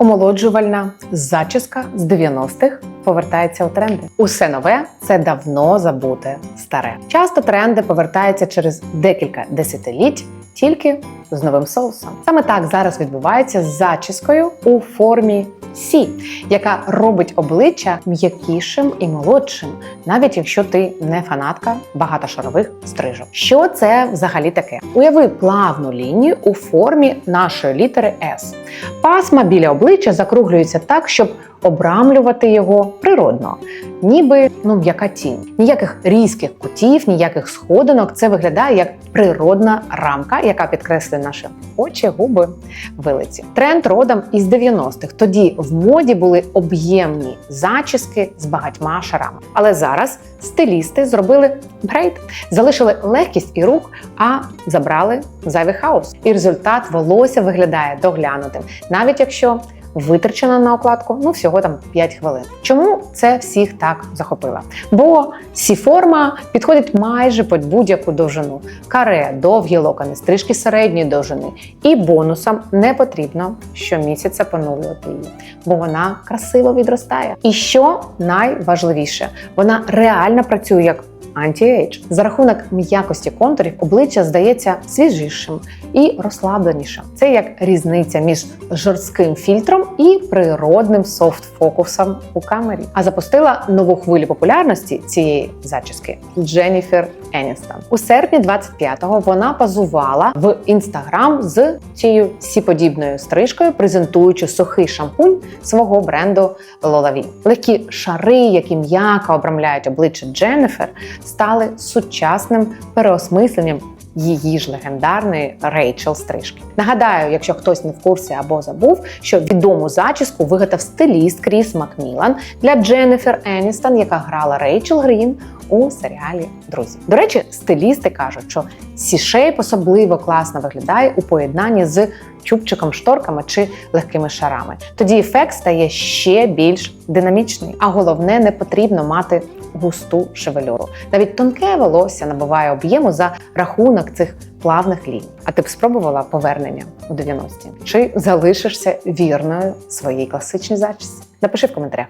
Омолоджувальна зачіска з 90-х повертається у тренди. Усе нове це давно забуте старе. Часто тренди повертаються через декілька десятиліть. Тільки з новим соусом. Саме так зараз відбувається з зачіскою у формі Сі, яка робить обличчя м'якішим і молодшим, навіть якщо ти не фанатка багатошарових стрижок. Що це взагалі таке? Уяви плавну лінію у формі нашої літери С. Пасма біля обличчя закруглюється так, щоб обрамлювати його природно, ніби ну м'яка тінь. Ніяких різких кутів, ніяких сходинок. Це виглядає як природна рамка, яка підкреслює наші очі, губи, вилиці. Тренд родом із 90-х. Тоді в моді були об'ємні зачіски з багатьма шарами. Але зараз стилісти зробили брейд, залишили легкість і рук, а забрали зайвий хаос. І результат волосся виглядає доглянутим, навіть якщо витрачено на окладку ну всього там 5 хвилин. Чому це всіх так захопило? Бо сі форма підходить майже під будь-яку довжину: каре, довгі локони, стрижки середньої довжини. І бонусом не потрібно щомісяця поновлювати її, бо вона красиво відростає. І що найважливіше, вона реально працює як Анті-ейдж. За рахунок м'якості контурів обличчя здається свіжішим і розслабленішим. Це як різниця між жорстким фільтром і природним софт-фокусом у камері. А запустила нову хвилю популярності цієї зачіски Дженніфер Еністон. У серпні 25-го вона позувала в інстаграм з цією сіподібною стрижкою, презентуючи сухий шампунь свого бренду Лолаві. Легкі шари, які м'яко обрамляють обличчя Дженніфер, стали сучасним переосмисленням її ж легендарної Рейчел стрижки. Нагадаю, якщо хтось не в курсі або забув, що відому зачіску вигадав стиліст Кріс Макмілан для Дженніфер Еністон, яка грала Рейчел Грін у серіалі Друзі. До речі, стилісти кажуть, що сі-шейп особливо класно виглядає у поєднанні з чубчиком, шторками чи легкими шарами. Тоді ефект стає ще більш динамічний. А головне, не потрібно мати густу шевелюру. Навіть тонке волосся набуває об'єму за рахунок цих плавних ліній. А ти б спробувала повернення у 90-ті? Чи залишишся вірною своїй класичній зачісті? Напиши в коментарях.